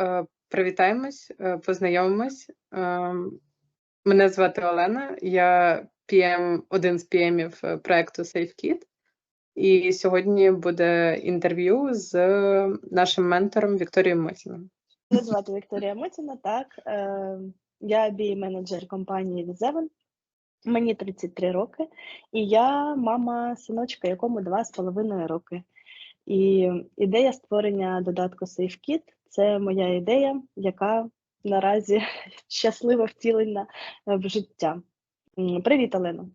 Е, привітаємось, е, познайомимось. Ем, мене звати Олена, я PM, один з ПМів е, проекту SafeKit. І сьогодні буде інтерв'ю з нашим ментором Вікторією Мосіном. Мене звати Вікторія Моціна, так. Е, я бій-менеджер компанії Vizeven. Мені 33 роки, і я мама синочка, якому 2,5 роки. І ідея створення додатку SafeKit – це моя ідея, яка наразі щасливо втілена в життя. Привіт, Олено.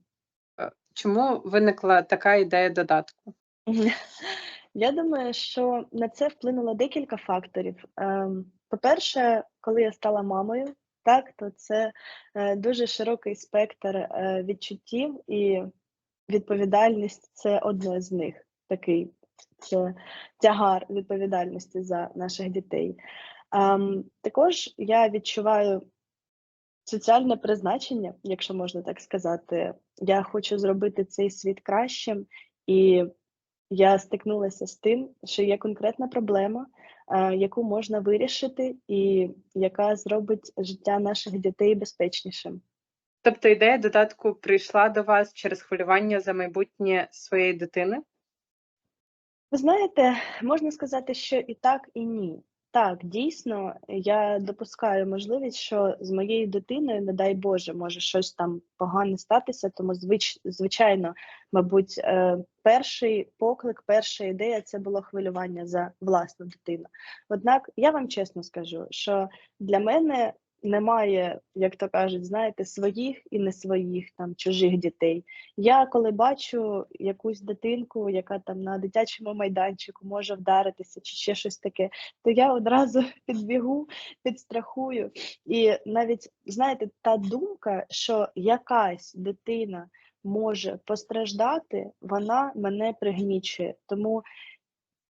Чому виникла така ідея додатку? Я думаю, що на це вплинуло декілька факторів. Ем, По-перше, коли я стала мамою, так, то це е, дуже широкий спектр е, відчуттів, і відповідальність це одне з них. Такий це тягар відповідальності за наших дітей. Ем, Також я відчуваю соціальне призначення, якщо можна так сказати. Я хочу зробити цей світ кращим, і я стикнулася з тим, що є конкретна проблема, е, яку можна вирішити, і яка зробить життя наших дітей безпечнішим. Тобто ідея додатку прийшла до вас через хвилювання за майбутнє своєї дитини? Ви знаєте, можна сказати, що і так, і ні. Так, дійсно, я допускаю можливість, що з моєю дитиною, не дай Боже, може щось там погане статися, тому звич, звичайно, мабуть, е, перший поклик, перша ідея це було хвилювання за власну дитину. Однак я вам чесно скажу, що для мене немає, як то кажуть, знаєте, своїх і не своїх там чужих дітей. Я коли бачу якусь дитинку, яка там на дитячому майданчику може вдаритися чи ще щось таке, то я одразу підбігу, підстрахую. І навіть знаєте, та думка, що якась дитина може постраждати, вона мене пригнічує. Тому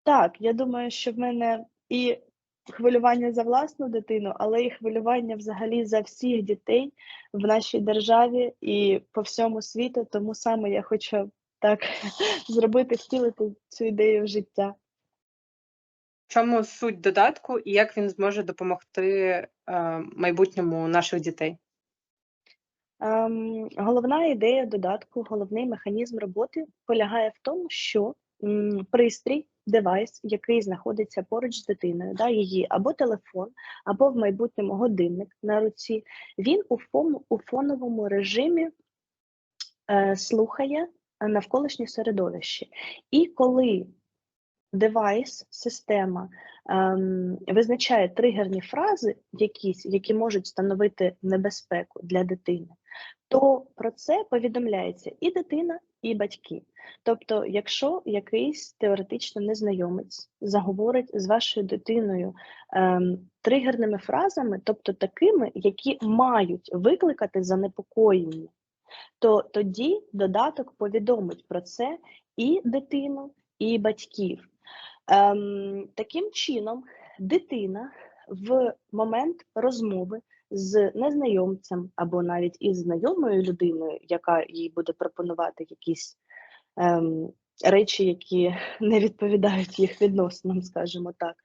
так, я думаю, що в мене і хвилювання за власну дитину, але і хвилювання взагалі за всіх дітей в нашій державі і по всьому світу. Тому саме я хочу так зробити, втілити цю ідею в життя. В чому суть додатку і як він зможе допомогти е, майбутньому наших дітей? Ем, головна ідея додатку, головний механізм роботи полягає в тому, що пристрій, девайс, який знаходиться поруч з дитиною, да, її або телефон, або в майбутньому годинник на руці, він у, фон, у фоновому режимі е, слухає навколишнє середовище. І коли девайс, система ем, визначає тригерні фрази, якісь, які можуть становити небезпеку для дитини, то про це повідомляється і дитина, і батьки. Тобто, якщо якийсь теоретично незнайомець заговорить з вашою дитиною ем, тригерними фразами, тобто такими, які мають викликати занепокоєння, то тоді додаток повідомить про це і дитину, і батьків. Ем, Таким чином, дитина в момент розмови з незнайомцем або навіть із знайомою людиною, яка їй буде пропонувати якісь речі, які не відповідають їх відносинам, скажімо так,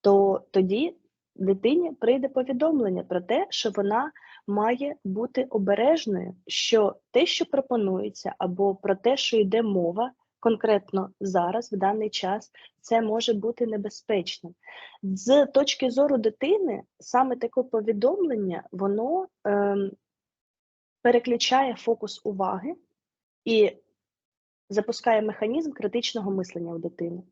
то тоді дитині прийде повідомлення про те, що вона має бути обережною, що те, що пропонується, або про те, що йде мова. Конкретно зараз, в даний час, це може бути небезпечним. З точки зору дитини, саме таке повідомлення, воно ем, переключає фокус уваги і запускає механізм критичного мислення у дитини.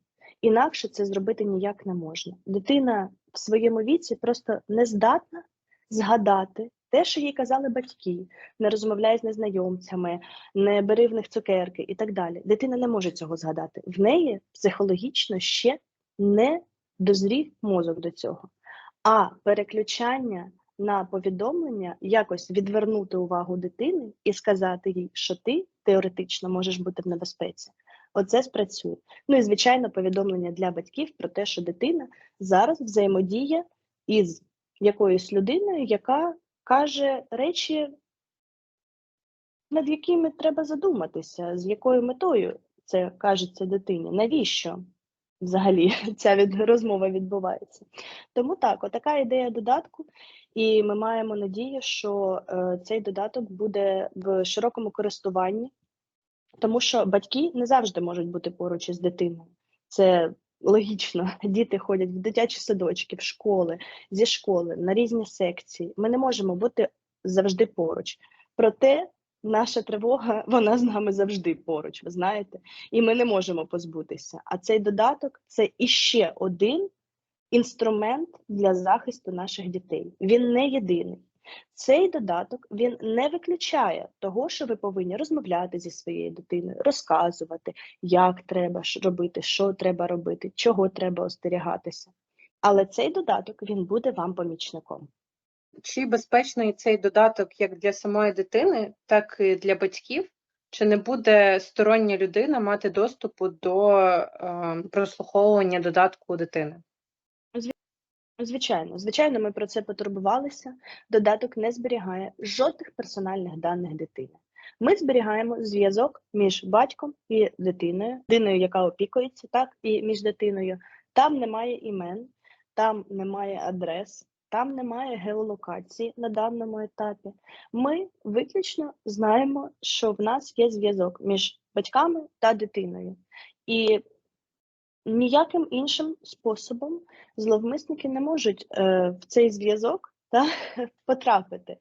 Інакше це зробити ніяк не можна. Дитина в своєму віці просто не здатна згадати те, що їй казали батьки, не розмовляй з незнайомцями, не бери в них цукерки і так далі. Дитина не може цього згадати. В неї психологічно ще не дозрів мозок до цього. А переключання на повідомлення якось відвернути увагу дитини і сказати їй, що ти теоретично можеш бути в небезпеці. Оце спрацює. Ну і звичайно, повідомлення для батьків про те, що дитина зараз взаємодіє із якоюсь людиною, яка каже речі, над якими треба задуматися, з якою метою це кажеться дитині. Навіщо? Взагалі ця від, розмова відбувається. Тому так, отака ідея додатку, і ми маємо надію, що е, цей додаток буде в широкому користуванні, тому що батьки не завжди можуть бути поруч із дитиною. Це логічно. Діти ходять в дитячі садочки, в школи, зі школи, на різні секції. Ми не можемо бути завжди поруч. Проте наша тривога, вона з нами завжди поруч, ви знаєте, і ми не можемо позбутися. А цей додаток це іще один інструмент для захисту наших дітей. Він не єдиний. Цей додаток він не виключає того, що ви повинні розмовляти зі своєю дитиною, розказувати, як треба робити, що треба робити, чого треба остерігатися. Але цей додаток він буде вам помічником. Чи безпечний цей додаток як для самої дитини, так і для батьків? Чи не буде стороння людина мати доступу до е, прослуховування додатку дитини? Звичайно, звичайно, ми про це потурбувалися. Додаток не зберігає жодних персональних даних дитини. Ми зберігаємо зв'язок між батьком і дитиною, дитиною, яка опікується, так, і між дитиною. Там немає імен, там немає адрес, там немає геолокації на даному етапі. Ми виключно знаємо, що в нас є зв'язок між батьками та дитиною. І ніяким іншим способом зловмисники не можуть е, в цей зв'язок та, потрапити.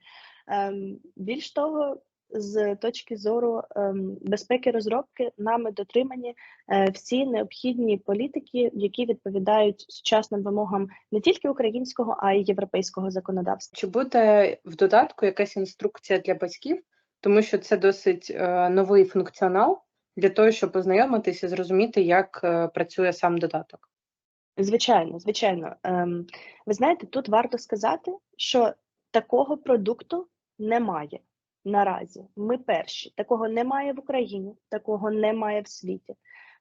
Е, більш того, з точки зору ем, безпеки розробки, нами дотримані е, всі необхідні політики, які відповідають сучасним вимогам не тільки українського, а й європейського законодавства. Чи буде в додатку якась інструкція для батьків, тому що це досить е, новий функціонал для того, щоб познайомитися і зрозуміти, як е, працює сам додаток? Звичайно, звичайно. Ем, ви знаєте, тут варто сказати, що такого продукту немає наразі. Ми перші. Такого немає в Україні, такого немає в світі.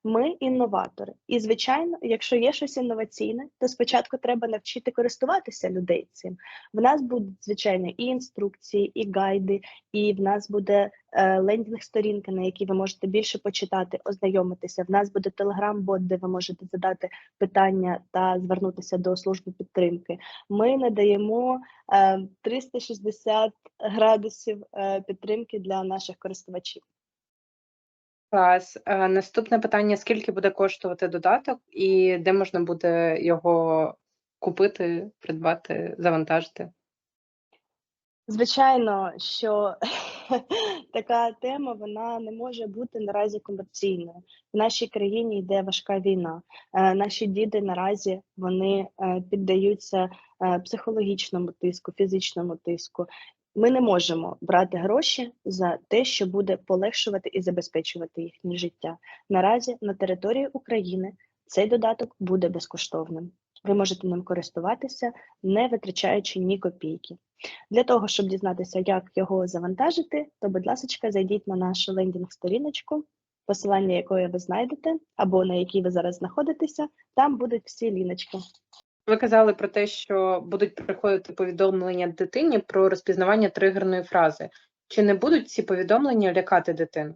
Ми інноватори. І, звичайно, якщо є щось інноваційне, то спочатку треба навчити користуватися людей цим. В нас будуть, звичайно, і інструкції, і гайди, і в нас буде е, лендінг-сторінка, на якій ви можете більше почитати, ознайомитися. В нас буде телеграм-бот, де ви можете задати питання та звернутися до служби підтримки. Ми надаємо е, 360 градусів е, підтримки для наших користувачів. Клас. Е, Наступне питання: скільки буде коштувати додаток, і де можна буде його купити, придбати, завантажити? Звичайно, що така тема вона не може бути наразі комерційною. В нашій країні йде важка війна. Е, Наші діти наразі вони е, піддаються психологічному тиску, фізичному тиску. Ми не можемо брати гроші за те, що буде полегшувати і забезпечувати їхнє життя. Наразі на території України цей додаток буде безкоштовним. Ви можете ним користуватися, не витрачаючи ні копійки. Для того, щоб дізнатися, як його завантажити, то, будь ласка, зайдіть на нашу лендінг-сторіночку, посилання якої ви знайдете, або на якій ви зараз знаходитеся, там будуть всі ліночки. Ви казали про те, що будуть приходити повідомлення дитині про розпізнавання тригерної фрази. Чи не будуть ці повідомлення лякати дитину?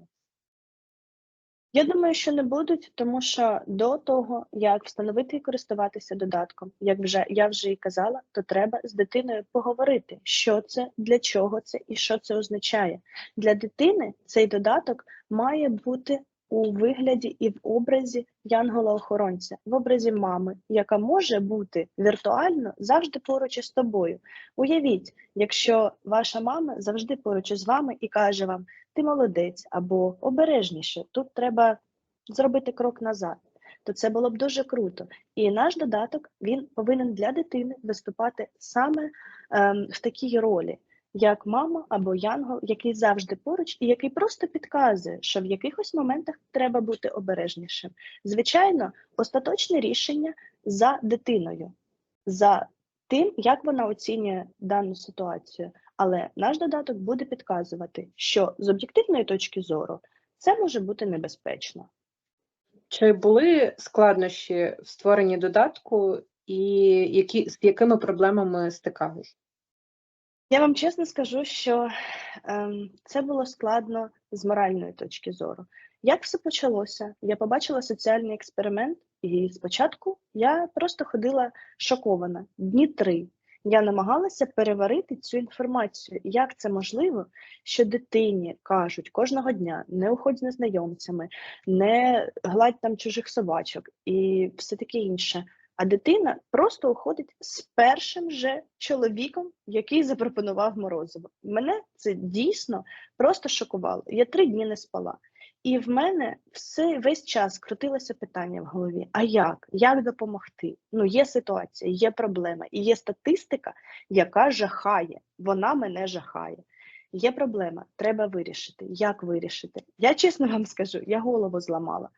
Я думаю, що не будуть, тому що до того, як встановити і користуватися додатком, як вже я вже і казала, то треба з дитиною поговорити, що це, для чого це і що це означає. Для дитини цей додаток має бути у вигляді і в образі янгола-охоронця, в образі мами, яка може бути віртуально завжди поруч із тобою. Уявіть, якщо ваша мама завжди поруч із вами і каже вам: ти молодець або обережніше, тут треба зробити крок назад. То це було б дуже круто. І наш додаток він повинен для дитини виступати саме ем, в такій ролі, як мама або янгол, який завжди поруч, і який просто підказує, що в якихось моментах треба бути обережнішим. Звичайно, остаточне рішення за дитиною, за тим, як вона оцінює дану ситуацію. Але наш додаток буде підказувати, що з об'єктивної точки зору це може бути небезпечно. Чи були складнощі в створенні додатку, і які, з якими проблемами стикались? Я вам чесно скажу, що ем, це було складно з моральної точки зору. Як все почалося? Я побачила соціальний експеримент, і спочатку я просто ходила шокована дні три. Я намагалася переварити цю інформацію. Як це можливо, що дитині кажуть кожного дня не уходь з незнайомцями, не гладь там чужих собачок і все таке інше. А дитина просто уходить з першим же чоловіком, який запропонував морозиво. Мене це дійсно просто шокувало. Я три дні не спала. І в мене все весь час крутилося питання в голові: а як? Як допомогти? Ну, є ситуація, є проблема, і є статистика, яка жахає. Вона мене жахає. Є проблема, треба вирішити. Як вирішити? Я чесно вам скажу, я голову зламала.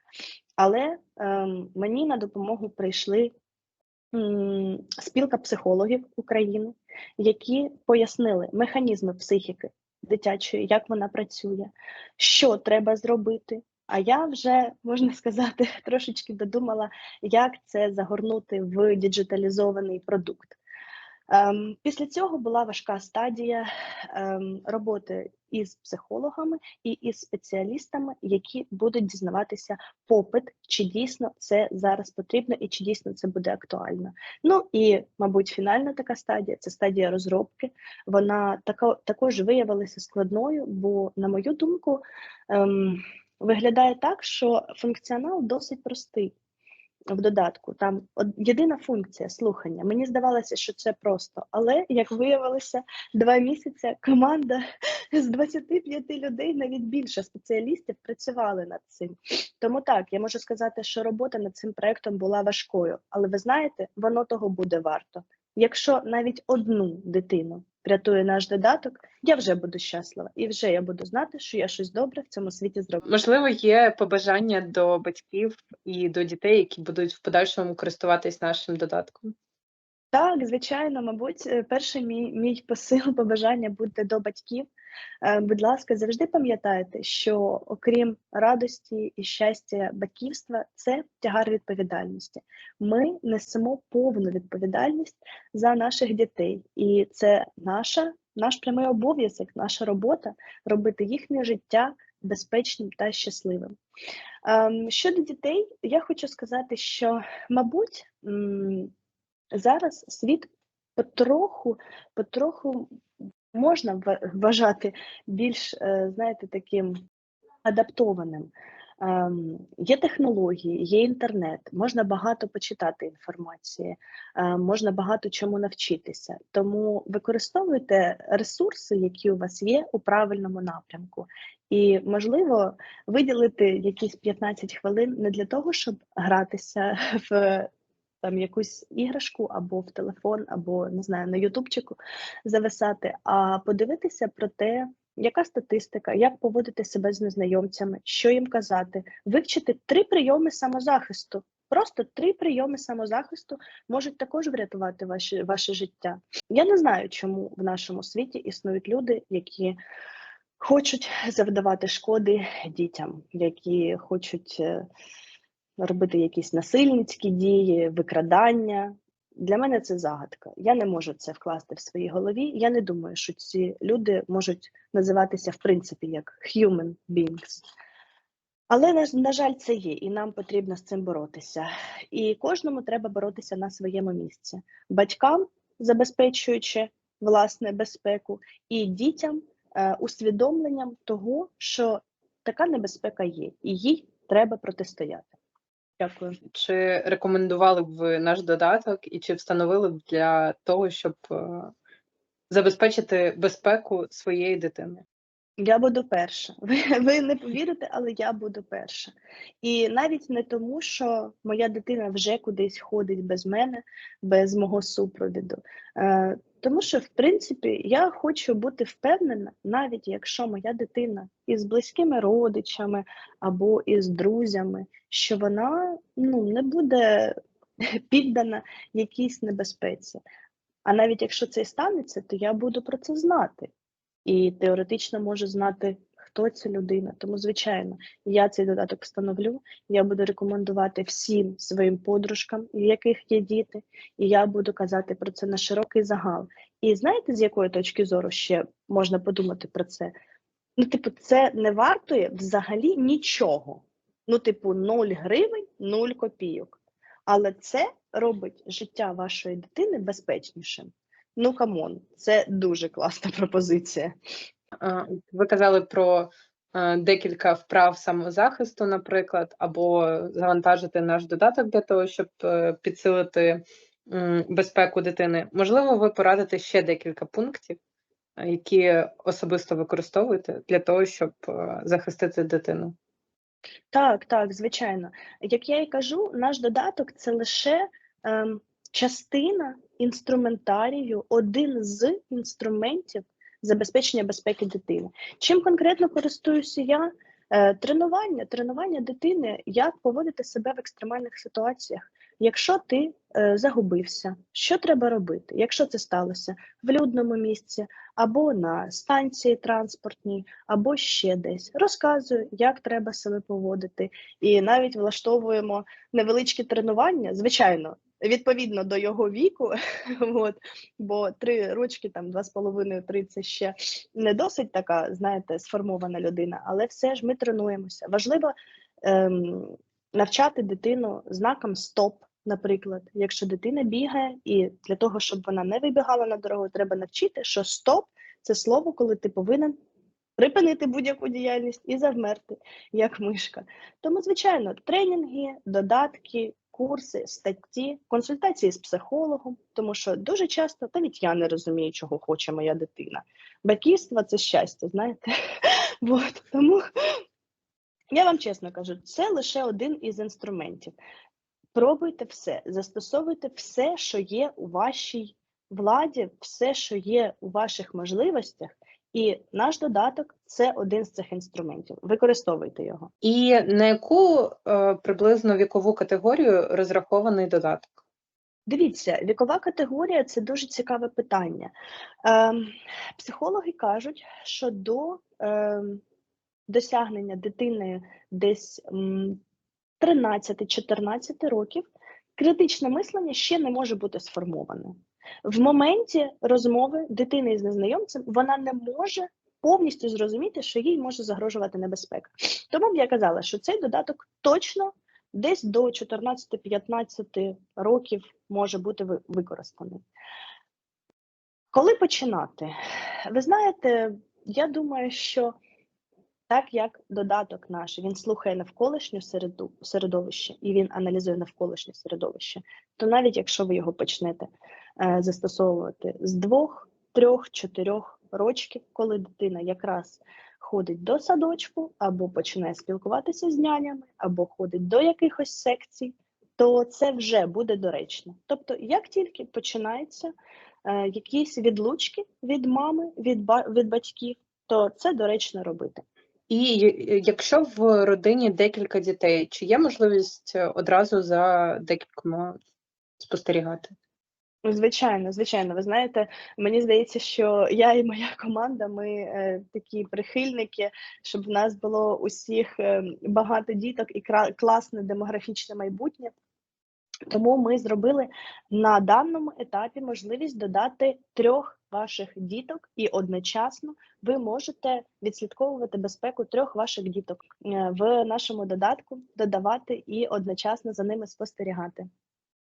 Але ем, мені на допомогу прийшли спілка психологів України, які пояснили механізми психіки дитячої, як вона працює, що треба зробити. А я вже можна сказати трошечки додумала, як це загорнути в діджиталізований продукт. Ем, Після цього була важка стадія ем, роботи із психологами і із спеціалістами, які будуть дізнаватися попит, чи дійсно це зараз потрібно і чи дійсно це буде актуально. Ну і, мабуть, фінальна така стадія це стадія розробки. Вона така, також виявилася складною, бо, на мою думку, ем, виглядає так, що функціонал досить простий в додатку. Там єдина функція слухання. Мені здавалося, що це просто, але як виявилося, два місяці команда з 25 людей, навіть більше спеціалістів, працювали над цим. Тому так я можу сказати, що робота над цим проектом була важкою, але ви знаєте, воно того буде варто. Якщо навіть одну дитину врятує наш додаток, я вже буду щаслива, і вже я буду знати, що я щось добре в цьому світі зроблю. Можливо, є побажання до батьків і до дітей, які будуть в подальшому користуватись нашим додатком. Так, звичайно, мабуть, е, перший мій мій посил побажання буде до батьків. Е, Будь ласка, завжди пам'ятайте, що окрім радості і щастя батьківства, це тягар відповідальності. Ми несемо повну відповідальність за наших дітей, і це наша, наш прямий обов'язок, наша робота робити їхнє життя безпечним та щасливим. Ем, Щодо дітей, я хочу сказати, що, мабуть, зараз світ потроху, потроху можна вважати більш, е, знаєте, таким адаптованим. Ем, Є технології, є інтернет, можна багато почитати інформації, е, можна багато чому навчитися. Тому використовуйте ресурси, які у вас є, у правильному напрямку. І можливо виділити якісь 15 хвилин не для того, щоб гратися в там якусь іграшку або в телефон, або не знаю, на ютубчику зависати, а подивитися про те, яка статистика, як поводити себе з незнайомцями, що їм казати, вивчити три прийоми самозахисту. Просто три прийоми самозахисту можуть також врятувати ваше, ваше життя. Я не знаю, чому в нашому світі існують люди, які хочуть завдавати шкоди дітям, які хочуть е, робити якісь насильницькі дії, викрадання. Для мене це загадка. Я не можу це вкласти в своїй голові. Я не думаю, що ці люди можуть називатися в принципі як human beings. Але на, жаль, це є, і нам потрібно з цим боротися. І кожному треба боротися на своєму місці. Батькам забезпечуючи власне безпеку, і дітям е, усвідомленням того, що така небезпека є, і їй треба протистояти. Дякую. Чи рекомендували б ви наш додаток і чи встановили б для того, щоб е, забезпечити безпеку своєї дитини? Я буду перша. Ви, ви не повірите, але я буду перша. І навіть не тому, що моя дитина вже кудись ходить без мене, без мого супровіду. Тому що, в принципі, я хочу бути впевнена, навіть якщо моя дитина із близькими родичами або із друзями, що вона ну, не буде піддана якійсь небезпеці. А навіть якщо це і станеться, то я буду про це знати і теоретично можу знати, хто ця людина. Тому, звичайно, я цей додаток встановлю. Я буду рекомендувати всім своїм подружкам, в яких є діти, і я буду казати про це на широкий загал. І знаєте, з якої точки зору ще можна подумати про це? Ну, типу, це не вартує взагалі нічого. Ну, типу, 0 гривень, 0 копійок. Але це робить життя вашої дитини безпечнішим. Ну, камон, це дуже класна пропозиція. Ви казали про е, декілька вправ самозахисту, наприклад, або завантажити наш додаток для того, щоб е, підсилити безпеку дитини. Можливо, ви порадите ще декілька пунктів, е, які особисто використовуєте для того, щоб захистити дитину. Так, так, звичайно. Як я і кажу, наш додаток це лише ем, частина інструментарію, один з інструментів забезпечення безпеки дитини. Чим конкретно користуюся я? Е, тренування, тренування дитини, як поводити себе в екстремальних ситуаціях. Якщо ти е, загубився, що треба робити? Якщо це сталося в людному місці, або на станції транспортній, або ще десь, розказую, як треба себе поводити, і навіть влаштовуємо невеличкі тренування, звичайно, відповідно до його віку, от, бо три ручки, там два з половиною, три це ще не досить така, знаєте, сформована людина, але все ж ми тренуємося. Важливо ем, навчати дитину знаком стоп. Наприклад, якщо дитина бігає, і для того, щоб вона не вибігала на дорогу, треба навчити, що стоп це слово, коли ти повинен припинити будь-яку діяльність і завмерти, як мишка. Тому, звичайно, тренінги, додатки, курси, статті, консультації з психологом, тому що дуже часто навіть я не розумію, чого хоче моя дитина. Батьківство це щастя, знаєте. От, тому я вам чесно кажу, це лише один із інструментів. Пробуйте все, застосовуйте все, що є у вашій владі, все, що є у ваших можливостях, і наш додаток це один з цих інструментів. Використовуйте його. І на яку е, приблизно вікову категорію розрахований додаток? Дивіться, вікова категорія це дуже цікаве питання. Ем, психологи кажуть, що до ем, досягнення дитини десь м, 13-14 років критичне мислення ще не може бути сформоване. В моменті розмови дитини з незнайомцем вона не може повністю зрозуміти, що їй може загрожувати небезпека. Тому б я казала, що цей додаток точно десь до 14-15 років може бути використаний. Коли починати? Ви знаєте, я думаю, що так як додаток наш, він слухає навколишнє середовище і він аналізує навколишнє середовище, то навіть якщо ви його почнете е, застосовувати з двох, трьох, чотирьох рочків, коли дитина якраз ходить до садочку, або починає спілкуватися з нянями, або ходить до якихось секцій, то це вже буде доречно. Тобто, як тільки починаються е, якісь відлучки від мами, від, ба- від батьків, то це доречно робити. І якщо в родині декілька дітей, чи є можливість е, одразу за декількома спостерігати? Звичайно, звичайно, ви знаєте, мені здається, що я і моя команда, ми е, такі прихильники, щоб в нас було усіх е, багато діток і кра- класне демографічне майбутнє. Тому ми зробили на даному етапі можливість додати трьох ваших діток, і одночасно ви можете відслідковувати безпеку трьох ваших діток е, в нашому додатку, додавати і одночасно за ними спостерігати.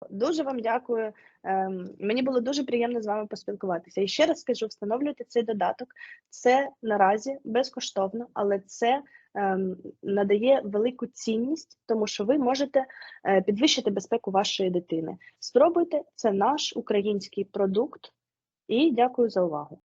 Дуже вам дякую. Ем, Мені було дуже приємно з вами поспілкуватися. І ще раз скажу: встановлюйте цей додаток. Це наразі безкоштовно, але це ем, надає велику цінність, тому що ви можете е, підвищити безпеку вашої дитини. Спробуйте, це наш український продукт. І дякую за увагу.